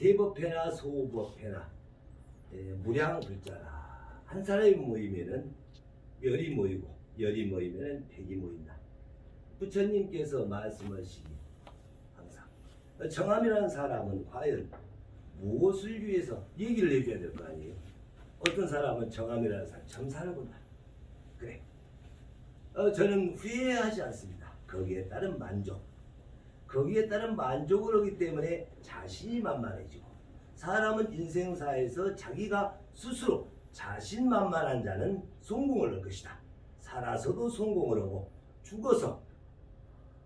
대법회나 소법회나 예, 무량 글자라 한 사람이 모이면은 열이 모이고 열이 모이면은 백이 모인다. 부처님께서 말씀하시기 항상 정함이라는 사람은 과연 무엇을 위해서 얘기를 해줘야 될 거 아니에요? 어떤 사람은 정함이라는 사람 점사를 본다. 그래. 어, 저는 후회하지 않습니다. 거기에 따른 만족. 거기에 따른 만족을 하기 때문에 자신이 만만해지고 사람은 인생사에서 자기가 스스로 자신만만한 자는 성공을 할 것이다. 살아서도 성공을 하고 죽어서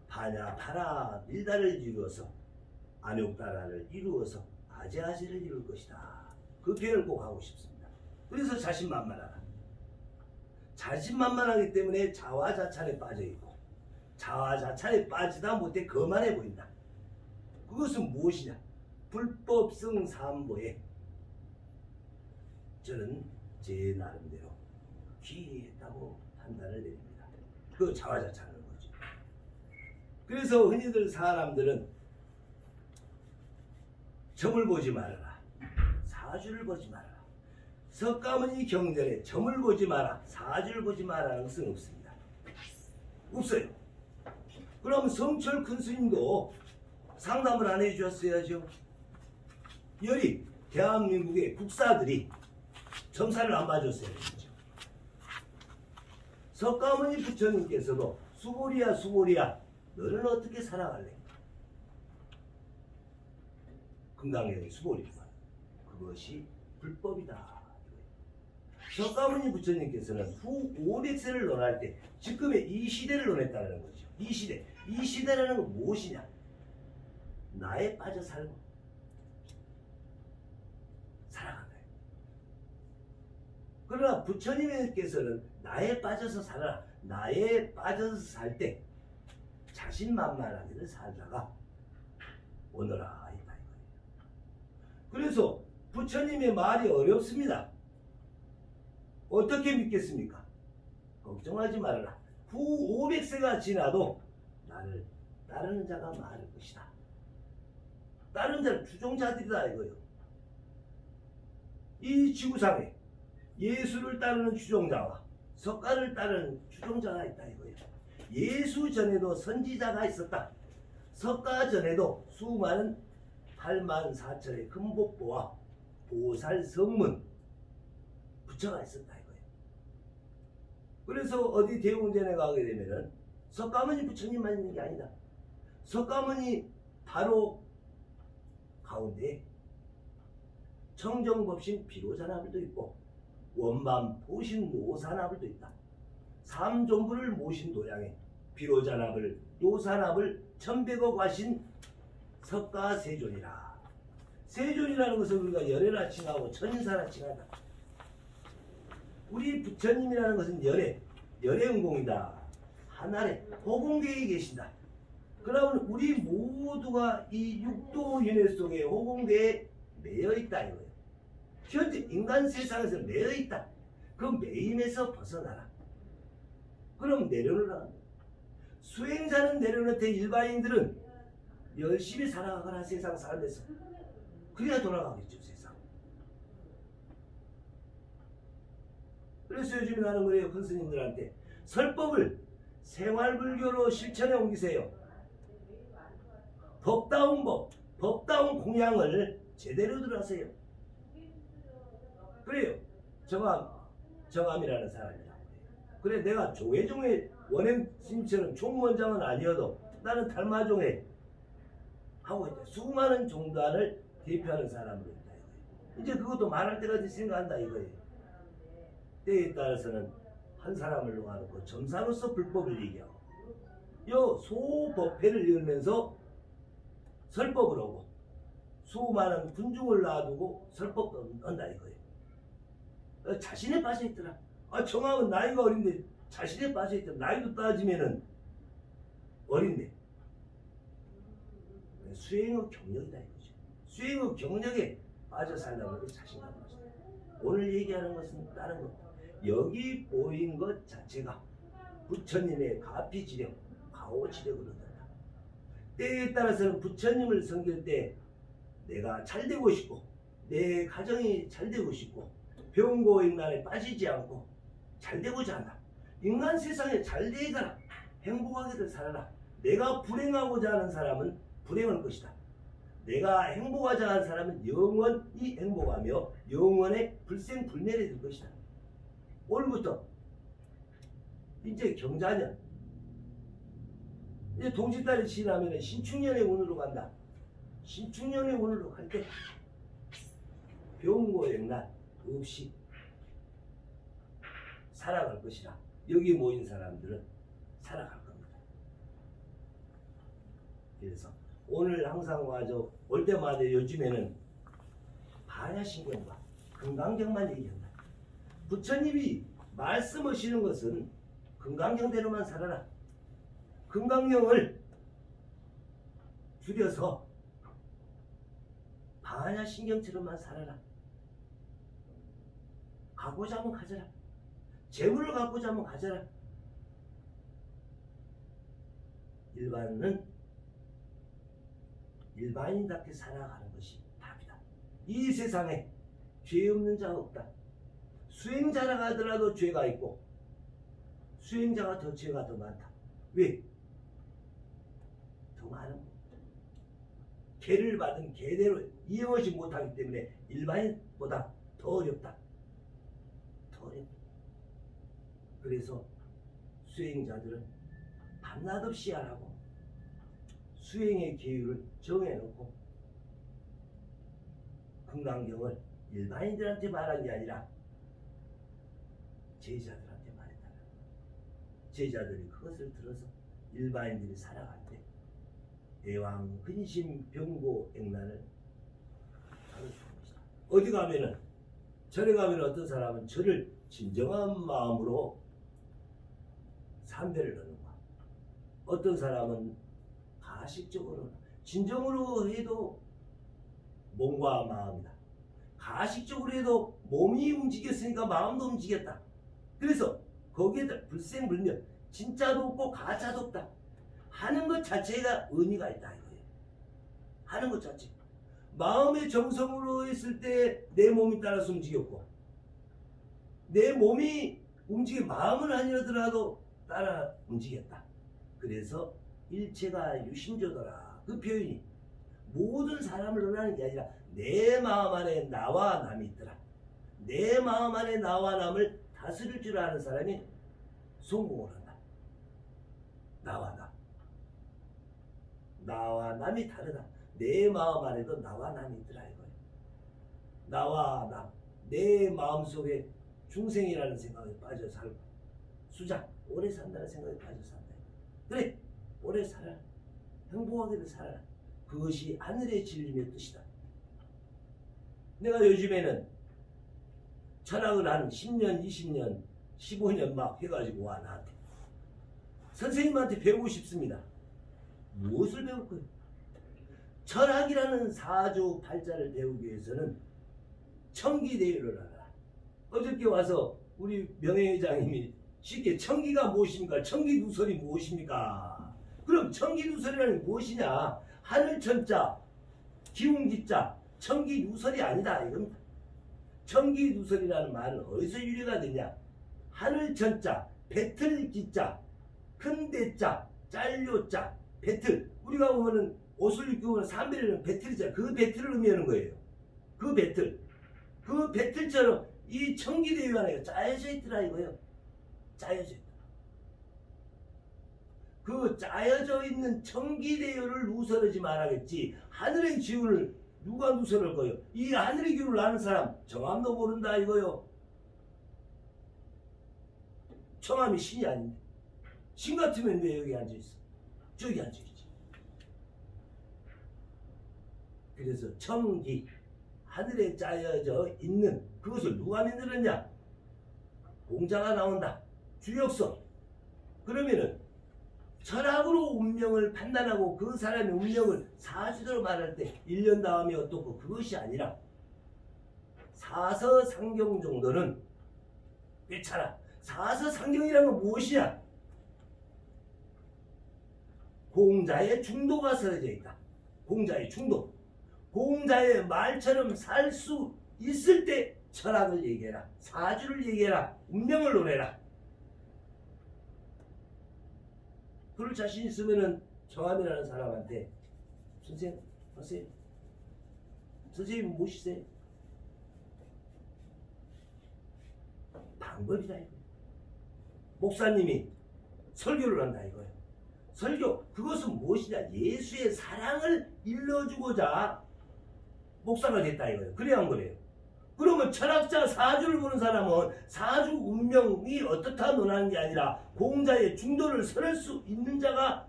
파냐 파라 밀다를 이루어서 안욕다라를 이루어서 아재아재를 이룰 것이다. 그 표현을 꼭 하고 싶습니다. 그래서 자신만만하다. 자신만만하기 때문에 자화자찬에 빠져 있고 자화자찬에 빠지다 못해 거만해 보인다. 그것은 무엇이냐? 불법성 삼보에 저는 제 나름대로 기했다고 판단을 내립니다. 그 자화자찬하는 거죠. 그래서 흔히들 사람들은 점을 보지 말아라. 사주를 보지 말아라. 석가모니 경전에 점을 보지 마라. 사주를 보지 마라는 것은 없습니다. 없어요. 그럼 성철 큰 스님도 상담을 안 해주셨어야죠. 열이 대한민국의 국사들이 점사를 안 봐줬어야죠. 석가모니 부처님께서도 수고리야 수고리야 너는 어떻게 살아갈래? 금강경의 수고리지만 그것이 불법이다. 석가모니 부처님께서는 후 500세를 논할 때 지금의 이 시대를 논했다는 거죠. 이 시대. 이 시대라는 건 무엇이냐? 나에 빠져 살고 살아간다. 그러나 부처님께서는 나에 빠져서 살아라. 나에 빠져서 살 때 자신만만하게 살다가 오너라 있다 이거예요. 그래서 부처님의 말이 어렵습니다. 어떻게 믿겠습니까? 걱정하지 말아라. 후 500세가 지나도 나를 따르는 자가 많을 것이다. 다른 자는 주종자들이다 이거요. 이 지구상에 예수를 따르는 주종자와 석가를 따르는 주종자가 있다 이거예요. 예수 전에도 선지자가 있었다. 석가 전에도 수많은 8만 4천의 금복보와 보살 성문 부처가 있었다 이거예요. 그래서 어디 대웅전에 가게 되면은 석가모니 부처님만 있는 게 아니다. 석가모니 바로 가운데 청정법신 비로자나불도 있고 원반 보신 노사나불도 있다. 삼존부를 모신 도량에 비로자나불, 노사나불, 천백억 와신 석가세존이라. 세존이라는 것은 우리가 열애나 칭하고 천인사나 칭한다. 우리 부처님이라는 것은 열애, 열애운공이다. 하나의 호공계에 계신다. 그러면 우리 모두가 이 육도 윤회 속에 호공계에 매여 있다 이거예요. 현재 인간 세상에서 매여 있다. 그 매임에서 벗어나라. 그럼 내려놓으라. 수행자는 내려놓되 일반인들은 열심히 살아가거나 세상 살면서 그래야 돌아가겠죠 세상. 그래서 요즘 나는 그래요 큰 스님들한테 설법을 생활불교로 실천해 옮기세요. 법다운 법, 법다운 공양을 제대로 들 하세요. 그래요. 정암, 정암이라는 사람이다. 그래 내가 조회종의 원행 스님처럼 총무원장은 아니어도 나는 달마종회 하고 있다. 수많은 종단을 대표하는 사람으로 있다. 이제 그것도 말할 때가 됐으니까 한다 이거예요. 때에 따라서는 한 사람을 놓아놓고 점사로서 불법을 얘기하고 요 소법회를 열면서 설법을 하고 수많은 군중을 놔두고 설법도 한다 이거예요. 어, 자신에 빠져 있더라. 아 정함은 나이가 어린데 자신에 빠져 있더라. 나이도 따지면은 어린데 수행의 경력이다 이거죠. 수행의 경력에 빠져 게 자신감 것이다. 오늘 얘기하는 것은 다른 것. 여기 보인 것 자체가 부처님의 가피지력, 가오지력을 얻었다. 때에 따라서는 부처님을 섬길 때 내가 잘 되고 싶고 내 가정이 잘 되고 싶고 병고인난에 빠지지 않고 잘 되고자 한다. 인간 세상에 잘 되거나 행복하게들 살아라. 내가 불행하고자 하는 사람은 불행할 것이다. 내가 행복하자 하는 사람은 영원히 행복하며 영원의 불생불멸이 될 것이다. 오늘부터 이제 경자년 이제 동짓달이 지나면 신축년의 운으로 간다. 신축년의 운으로 갈 때 병고행난 없이 살아갈 것이다. 여기 모인 사람들은 살아갈 겁니다. 그래서 오늘 항상 와서 올 때마다 요즘에는 반야신경과 금강경만 얘기한다. 부처님이 말씀하시는 것은 금강경대로만 살아라. 금강경을 줄여서 반야신경처럼만 살아라. 가고자 하면 가져라. 재물을 갖고자 하면 가져라. 일반은 일반인답게 살아가는 것이 답이다. 이 세상에 죄 없는 자가 없다. 수행자라 하더라도 죄가 있고 수행자가 더 죄가 더 많다. 왜? 더 많은 거. 개를 받은 개대로 이용하지 못하기 때문에 일반인보다 더 어렵다. 더 어렵다. 그래서 수행자들은 밤낮 없이 하라고 수행의 계율을 정해놓고 금강경을 일반인들한테 말한 게 아니라 제자들한테 말했다. 제자들이 그것을 들어서 일반인들이 살아갈 때 대왕 근심 병고 액난을 가르치는 것이다. 어디 가면은 절에 가면 어떤 사람은 절을 진정한 마음으로 삼배를 넣는 거야. 어떤 사람은 가식적으로 진정으로 해도 몸과 마음이다. 가식적으로 해도 몸이 움직였으니까 마음도 움직였다. 그래서 거기에다 불생불멸 진짜도 없고 가짜도 없다. 하는 것 자체가 의미가 있다 이거예요. 하는 것 자체. 마음의 정성으로 했을 때 내 몸이 따라서 움직였고 내 몸이 움직여 마음은 아니더라도 따라 움직였다. 그래서 일체가 유심조더라. 그 표현이 모든 사람을 논하는 게 아니라 내 마음 안에 나와 남이 있더라. 내 마음 안에 나와 남을 다스릴 줄 아는 사람이 성공을 한다. 나와 남. 나와 남이 다르다. 내 마음 안에도 나와 남이 있더라 이거예요. 나와 남. 내 마음 속에 중생이라는 생각에 빠져 살고 수장 오래 산다는 생각에 빠져 산다. 그래 오래 살아. 행복하게도 살아라. 그것이 하늘의 진리의 뜻이다. 내가 요즘에는 철학을 한 10년, 20년, 15년 막 해가지고 와 나한테 선생님한테 배우고 싶습니다. 무엇을 배울 거예요? 철학이라는 사주 팔자를 배우기 위해서는 청기대유를 알아라. 어저께 와서 우리 명예회장님이 쉽게 청기가 무엇입니까? 청기누설이 무엇입니까? 그럼 청기누설이라는 게 무엇이냐? 하늘천자, 기운기자, 청기누설이 아니다 이겁니다. 청기누설이라는 말은 어디서 유래가 되냐? 하늘천자, 배틀 기자, 큰 대자, 짤료자, 배틀. 우리가 보면은 옷을 입고 보면 삼배는 배틀이잖아. 그 배틀을 의미하는 거예요. 그 배틀. 그 배틀처럼 이 청기대유 안에 짜여져 있더라 이거예요. 짜여져 있다. 그 짜여져 있는 청기대유를 누설하지 말아야겠지. 하늘의 기운을 누가 누설할 거예요? 이 하늘의 기운을 아는 사람 정함도 모른다 이거요. 청함이 신이 아닌데. 신 같으면 왜 여기 앉아 있어? 저기 앉아 있지. 그래서 청기 하늘에 짜여져 있는 그것을 누가 만들었냐? 공자가 나온다. 주역서. 그러면은 철학으로 운명을 판단하고 그 사람의 운명을 사주대로 말할 때 1년 다음에 어떻고 그것이 아니라 사서 상경 정도는 괜찮아. 사서 상경이라는 건 무엇이냐? 공자의 중도가 쓰여져 있다. 공자의 중도. 공자의 말처럼 살 수 있을 때 철학을 얘기해라. 사주를 얘기해라. 운명을 논해라. 그럴 자신 있으면은 정함이라는 사람한테 선생님, 선생님, 선생님 모시세요. 방법이다 이거. 목사님이 설교를 한다 이거예요. 설교 그것은 무엇이냐? 예수의 사랑을 일러주고자 목사가 됐다 이거예요. 그래야 한 거래요. 그러면 철학자 사주를 보는 사람은 사주 운명이 어떻다 논하는 게 아니라 공자의 중도를 설할 수 있는 자가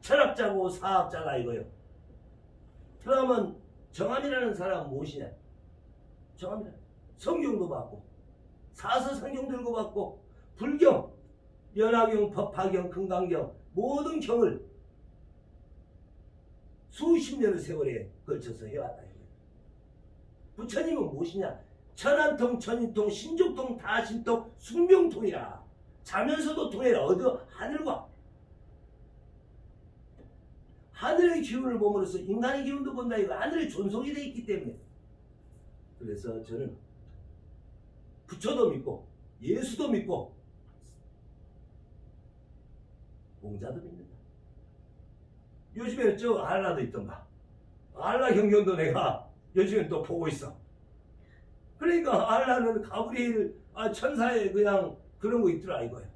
철학자고 사학자가 이거예요. 그러면 정함이라는 사람은 무엇이냐? 정함이라 성경도 받고 사서 성경 들고 받고 불경, 연화경, 법화경, 금강경 모든 경을 수십 년의 세월에 걸쳐서 해왔다. 부처님은 무엇이냐? 천안통, 천인통, 신족통, 다신통, 숙명통이라. 자면서도 통해라. 어디 하늘과 하늘의 기운을 보므로써 인간의 기운도 본다. 이거 하늘의 존속이 되어 있기 때문에. 그래서 저는 부처도 믿고 예수도 믿고 공자도 믿는다. 요즘에 저 알라도 있던가. 알라 경전도 내가 요즘에 또 보고 있어. 그러니까 알라는 가브리엘 아, 천사의 그냥 그런 거 있더라 이거야.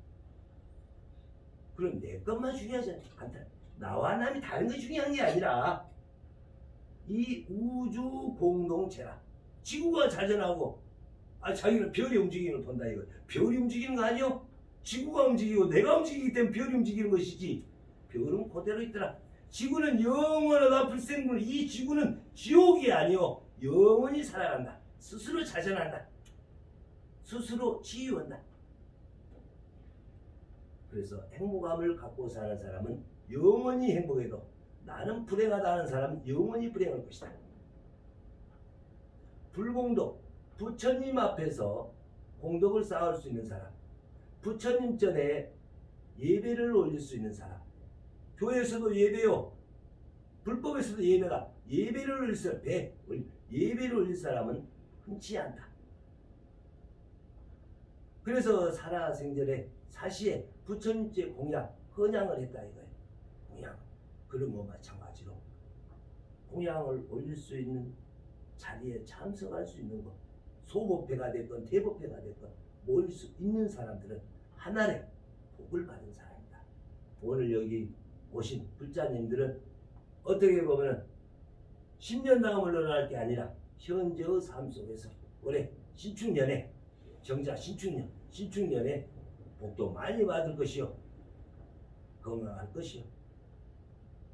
그럼 내 것만 중요하지 않다. 나와 남이 다른 게 중요한 게 아니라 이 우주 공동체라. 지구가 자전하고 아 자기는 별이 움직이는 걸 본다 이거. 별이 움직이는 거 아니요? 지구가 움직이고 내가 움직이기 때문에 별이 움직이는 것이지. 별은 그대로 있더라. 지구는 영원하다 불생물. 이 지구는 지옥이 아니요. 영원히 살아간다. 스스로 자전한다. 스스로 치유한다. 그래서 행복함을 갖고 사는 사람은 영원히 행복해도 나는 불행하다 하는 사람은 영원히 불행할 것이다. 불공덕, 부처님 앞에서 공덕을 쌓을 수 있는 사람, 부처님 전에 예배를 올릴 수 있는 사람, 교회에서도 예배요, 불법에서도 예배가 예배를 올릴 사람, 배, 예배를 올릴 사람은 흔치 않다. 그래서 살아생전에 사시에 부처님께 공양, 헌양을 했다 이거예요. 공양. 거 마찬가지로 공양을 올릴 수 있는 자리에 참석할 수 있는 것, 소법회가 됐건 대법회가 됐건 모일 수 있는 사람들은 하나의 복을 받은 사람이다. 오늘 여기 오신 불자님들은 어떻게 보면은 10년 다음을 논할 게 아니라 현재의 삶 속에서 올해 신축년에 정자 신축년 신축년에 복도 많이 받을 것이요. 건강할 것이요.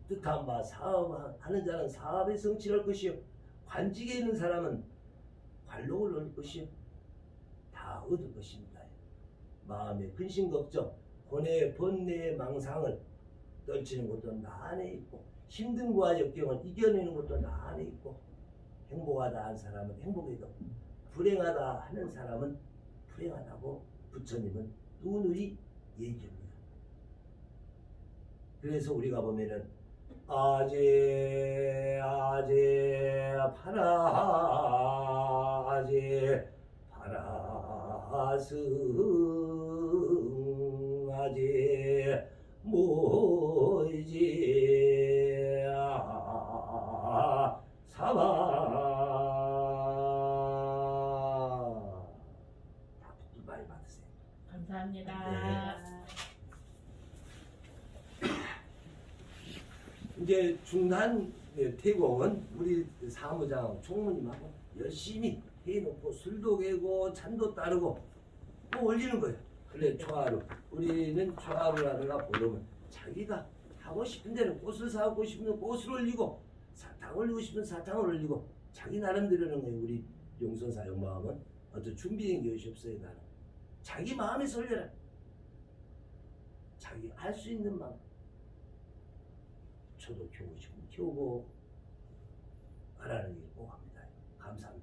뜻한 바 사업하는 자는 사업에 성취할 것이요. 관직에 있는 사람은 관록을 얻을 것이요. 다 얻을 것입니다. 마음의 근심 걱정, 혼의 번뇌의 망상을 떨치는 것도 나 안에 있고 힘든과 역경을 이겨내는 것도 나 안에 있고 행복하다 한 사람은 행복해도 불행하다 하는 사람은 불행하다고 부처님은 누누이 얘기합니다. 그래서 우리가 보면은 아제 아제 파라 아제 파라승 아제 아, 사바 다 복을 많이 받으세요. 감사합니다. 이제 중단 네, 태공은 우리 사무장 총무님하고 열심히 해놓고 술도 개고 찬도 따르고 뭐 올리는 거예요. 그래 초하루 우리는 초하루라든가 보름은 자기가 하고 싶은 대로 꽃을 사고 싶으면 꽃을 올리고 사탕 올리고 싶으면 사탕을 올리고 자기 나름대로는 거예요. 우리 용선 사 용 마음은 어떤 준비된 것이 없어요. 나는 자기 마음에 설려라. 자기 할 수 있는 마음. 저도 싶으면 키우고 하라는 얘기 꼭 합니다. 감사합니다.